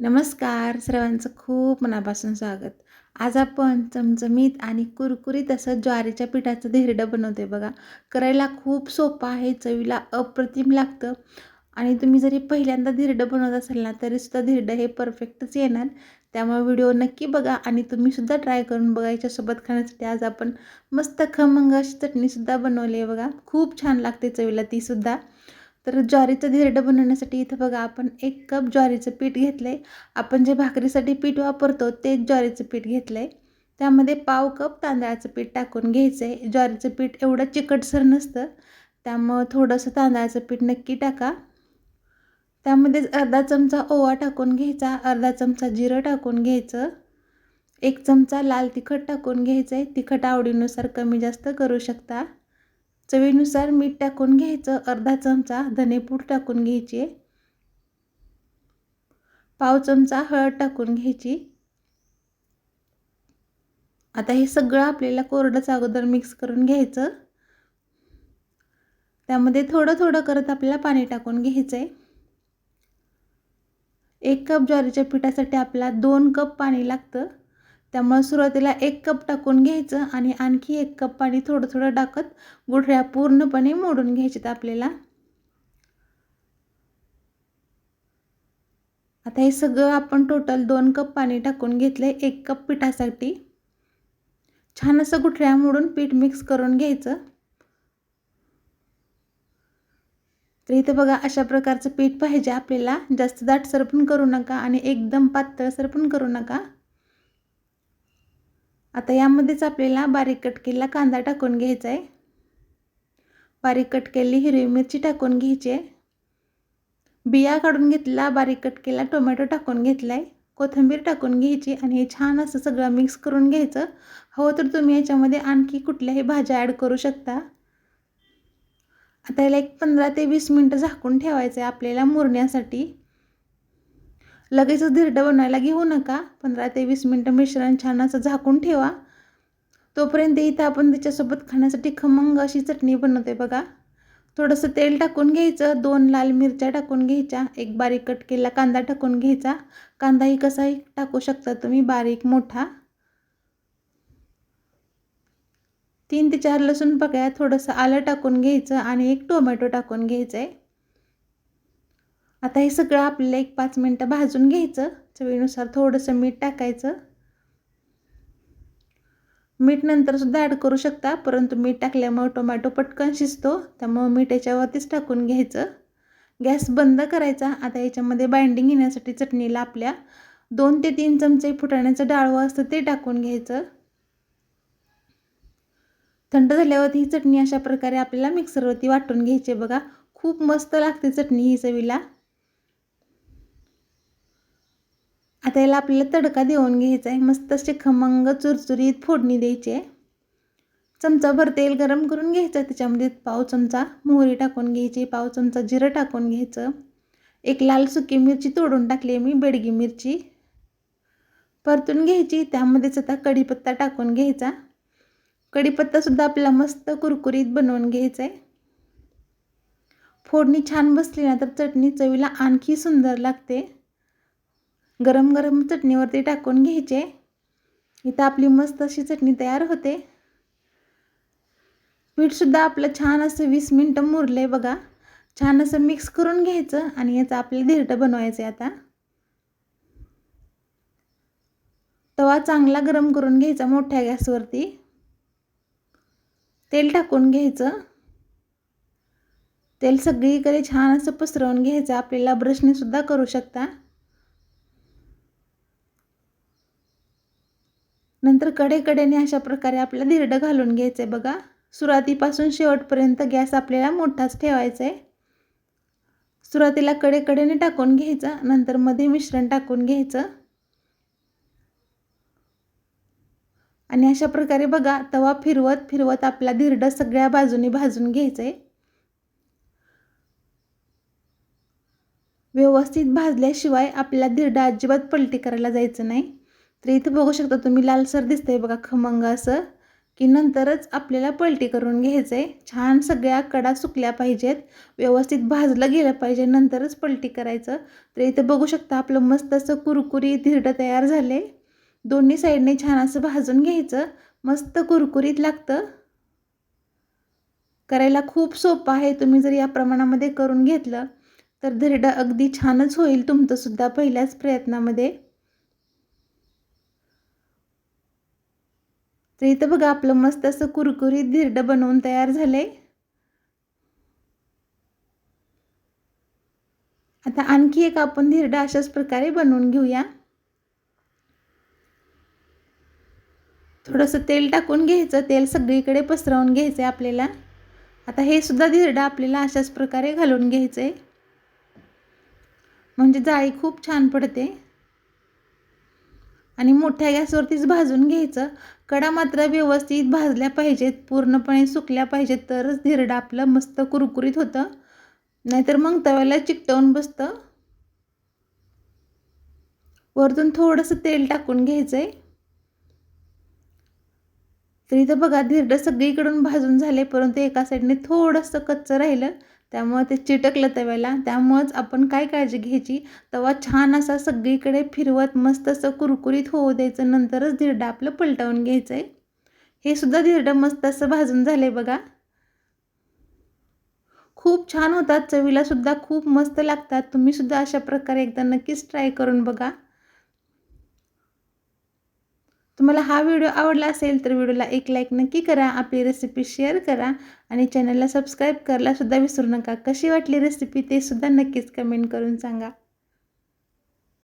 नमस्कार सर्वांचं खूप मनापासून स्वागत. आज आपण चमचमीत आणि कुरकुरीत असं ज्वारीच्या पिठाचं धिरडं बनवते बघा. करायला खूप सोपं आहे चवीला अप्रतिम लागतं. आणि तुम्ही जरी पहिल्यांदा धिरडं बनवत असाल ना तरीसुद्धा धिरडं हे परफेक्टच येणार. त्यामुळे व्हिडिओ नक्की बघा आणि तुम्हीसुद्धा ट्राय करून बघा. याच्यासोबत खाण्यासाठी आज आपण मस्त खमंग अशी चटणीसुद्धा बनवली आहे बघा. खूप छान लागते चवीला तीसुद्धा. तर ज्वारीचं धिरडं बनवण्यासाठी इथं बघा आपण एक कप ज्वारीचं पीठ घेतलं आहे आपण जे भाकरीसाठी पीठ वापरतो तेच ज्वारीचं पीठ घेतलं आहे त्यामध्ये पाव कप तांदळाचं पीठ टाकून घ्यायचं आहे ज्वारीचं पीठ एवढं चिकटसर नसतं. त्यामुळं थोडंसं तांदळाचं पीठ नक्की टाका. त्यामध्ये अर्धा चमचा ओवा टाकून घ्यायचा. अर्धा चमचा जिरं टाकून घ्यायचं. एक चमचा लाल तिखट टाकून घ्यायचं आहे तिखट आवडीनुसार कमी जास्त करू शकता. चवीनुसार मीठ टाकून घ्यायचं. अर्धा चमचा धनेपूड टाकून घ्यायची. पाव चमचा हळद टाकून घ्यायची. आता हे सगळं आपल्याला कोरडंच अगोदर मिक्स करून घ्यायचं. त्यामध्ये थोडं थोडं करत आपल्याला पाणी टाकून घ्यायचं आहे एक कप ज्वारीच्या पिठासाठी आपल्याला दोन कप पाणी लागतं. त्यामुळं सुरुवातीला एक कप टाकून घ्यायचं आणि आणखी एक कप पाणी थोडं थोडं टाकत गुठळ्या पूर्णपणे मोडून घ्यायच्यात आपल्याला. आता हे सगळं आपण टोटल दोन कप पाणी टाकून घेतलं आहे एक कप पिठासाठी. छान असं गुठळ्या मोडून पीठ मिक्स करून घ्यायचं. तर इथं बघा अशा प्रकारचं पीठ पाहिजे आपल्याला. जास्त दाटसर पण करू नका आणि एकदम पातळसर पण करू नका. आता यामध्येच आपल्याला बारीक कट केलेला कांदा टाकून घ्यायचा आहे. बारीक कट केलेली हिरवी मिरची टाकून घ्यायची आहे. बिया काढून घेतला बारीक कट केला टोमॅटो टाकून घेतला आहे. कोथिंबीर टाकून घ्यायची आणि हे छान असं सगळं मिक्स करून घ्यायचं. हवं तर तुम्ही याच्यामध्ये आणखी कुठल्याही भाज्या ॲड करू शकता. आता याला एक पंधरा ते वीस मिनटं झाकून ठेवायचं आहे आपल्याला मुरण्यासाठी. लगेचच धिरडं बनवायला घेऊ नका. पंधरा ते वीस मिनटं मिश्रण छान असं झाकून ठेवा. तोपर्यंत इथं आपण त्याच्यासोबत खाण्यासाठी खमंग अशी चटणी बनवते बघा. थोडंसं तेल टाकून घ्यायचं. दोन लाल मिरच्या टाकून घ्यायच्या. एक बारीक कट केलेला कांदा टाकून घ्यायचा. कांदाही कसाही टाकू शकता तुम्ही बारीक मोठा. तीन ते चार लसूण पकड्या थोडंसं आलं टाकून घ्यायचं आणि एक टोमॅटो टाकून घ्यायचं आहे आता हे सगळं आपल्याला एक पाच मिनटं भाजून घ्यायचं. चवीनुसार थोडंसं मीठ टाकायचं. मीठ नंतरसुद्धा ॲड करू शकता परंतु मीठ टाकल्यामुळं टोमॅटो पटकन शिजतो त्यामुळं मीठ याच्यावरतीच टाकून घ्यायचं. गॅस बंद करायचा. आता याच्यामध्ये बाइंडिंग घेण्यासाठी चटणीला आपल्या दोन ते तीन चमचे फुटाण्याचं डाळवं असतं ते टाकून घ्यायचं. थंड झाल्यावरती ही चटणी अशा प्रकारे आपल्याला मिक्सरवरती वाटून घ्यायची बघा खूप मस्त लागते चटणी ही चवीला. आता याला आपल्याला तडका देऊन घ्यायचा आहे. मस्त असे खमंग चुरचुरीत फोडणी द्यायची आहे. चमचाभर तेल गरम करून घ्यायचं त्याच्यामध्ये पाव चमचा मोहरी टाकून घ्यायची पाव चमचा जिरं टाकून घ्यायचं. एक लाल सुकी मिरची तोडून टाकली आहे मी बेडगी मिरची. परतून घ्यायची त्यामध्येच आता कढीपत्ता टाकून घ्यायचा. कढीपत्तासुद्धा आपला मस्त कुरकुरीत बनवून घ्यायचा आहे. फोडणी छान बसली ना तर चटणी चवीला आणखी सुंदर लागते. गरम गरम चटणीवरती टाकून घ्यायचे. इथं आपली मस्त अशी चटणी तयार होते. पीठसुद्धा आपलं छान असं वीस मिनटं मुरलं आहे बघा. छान असं मिक्स करून घ्यायचं आणि याचं आपलं धिरटं बनवायचं आहे आता. तवा चांगला गरम करून घ्यायचा मोठ्या गॅसवरती. तेल टाकून घ्यायचं. तेल सगळीकडे छान असं पसरवून घ्यायचं. आपल्याला ब्रशनेसुद्धा करू शकता. नंतर कडेकडेने अशा प्रकारे आपलं धिरडं घालून घ्यायचं आहे बघा. सुरुवातीपासून शेवटपर्यंत गॅस आपल्याला मोठाच ठेवायचा आहे सुरुवातीला कडेकडेने टाकून घ्यायचं नंतर मध्ये मिश्रण टाकून घ्यायचं. आणि अशा प्रकारे बघा तवा फिरवत फिरवत आपला धिरडं सगळ्या बाजूने भाजून घ्यायचं आहे व्यवस्थित भाजल्याशिवाय आपल्याला धिरडं अजिबात पलटी करायला जायचं नाही. तर इथं बघू शकता तुम्ही लालसर दिसतंय बघा खमंग असं. की नंतरच आपल्याला पलटी करून घ्यायचं आहे छान सगळ्या कडा सुकल्या पाहिजेत. व्यवस्थित भाजलं गेलं पाहिजे नंतरच पलटी करायचं. तर इथं बघू शकता आपलं मस्त असं कुरकुरी धिरडं तयार झाले दोन्ही साईडने छान असं भाजून घ्यायचं. मस्त कुरकुरीत लागतं. करायला खूप सोपं आहे. तुम्ही जर या प्रमाणामध्ये करून घेतलं तर धिरडं अगदी छानच होईल तुमचंसुद्धा पहिल्याच प्रयत्नामध्ये. तर इथं बघा आपलं मस्त असं कुरकुरीत धिरडं बनवून तयार झालं आहे आता आणखी एक आपण धिरडं अशाच प्रकारे बनवून घेऊया. थोडंसं तेल टाकून घ्यायचं तेल सगळीकडे पसरवून घ्यायचं आहे आपल्याला. आता हे सुद्धा धिरडं आपल्याला अशाच प्रकारे घालून घ्यायचं आहे म्हणजे जाळी खूप छान पडते. आणि मोठ्या गॅसवरतीच भाजून घ्यायचं. कडा मात्र व्यवस्थित भाजल्या पाहिजेत. पूर्णपणे सुकल्या पाहिजेत. तरच धिरडं आपलं मस्त कुरकुरीत होतं. नाहीतर मग तव्याला चिकटवून बसतं. वरतून थोडंसं तेल टाकून घ्यायचं आहे तर इथं बघा धिरडं सगळीकडून भाजून झाले परंतु एका साईडने थोडंसं कच्चं राहिलं. त्यामुळं ते चिटकलं तव्याला त्यामुळंच आपण काय काळजी घ्यायची? तवा छान असा सगळीकडे फिरवत मस्त असं कुरकुरीत होऊ द्यायचं. नंतरच धिरडं आपलं पलटवून घ्यायचं आहे हे सुद्धा धिरडं मस्त असं भाजून झालं आहे बघा. खूप छान होतात चवीला सुद्धा. खूप मस्त लागतात. तुम्ही सुद्धा अशा प्रकारे एकदा नक्कीच ट्राय करून बघा. तुम्हाला हा व्हिडिओ आवडला असेल तर व्हिडिओला एक लाईक नक्की करा आपली रेसिपी शेअर करा आणि चॅनलला सबस्क्राईब करायला सुद्धा विसरू नका. कशी वाटली रेसिपी ते सुद्धा नक्कीच कमेंट करून सांगा.